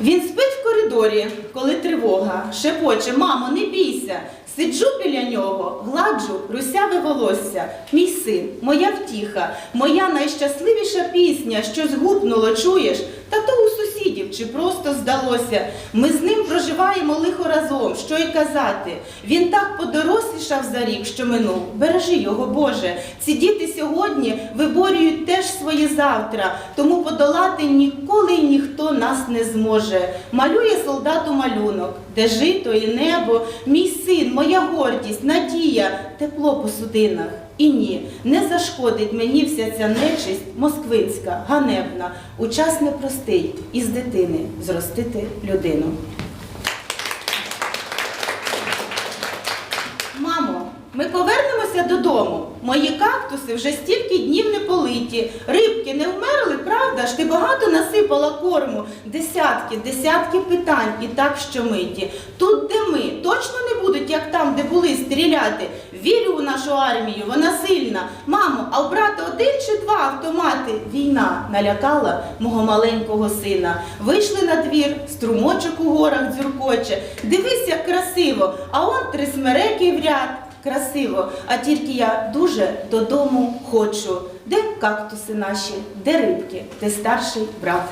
Він спить в коридорі, коли тривога, шепоче, мамо, не бійся. Сиджу біля нього, гладжу русяве волосся. Мій син, моя втіха, моя найщасливіша пісня, що згупнуло, чуєш? Та то у сусідів чи просто здалося. Ми з ним проживаємо лихо разом, що й казати. Він так подорослішав за рік, що минув. Бережи його, Боже. Ці діти сьогодні виборюють теж своє завтра, тому подолати ніколи ніхто нас не зможе. Малює солдату малюнок, де жито і небо, мій син, моя гордість, надія, тепло по судинах. І ні, не зашкодить мені вся ця нечисть москвинська, ганебна, у час непростий із дитини зростити людину. Мамо, ми повернемося додому. Мої кактуси вже стільки днів не политі. Рибки не вмерли, правда ж? Ти багато насипала корму. Десятки, десятки питань і так щомиті. Тут, де ми, точно не будуть, як там, де були, стріляти. Вірю у нашу армію, вона сильна. Мамо, а у брата один чи два автомати? Війна налякала мого маленького сина. Вийшли на двір, струмочок у горах дзюркоче. Дивись, як красиво, а он три смереки в ряд. Красиво, а тільки я дуже додому хочу. Де кактуси наші, де рибки, де старший брат.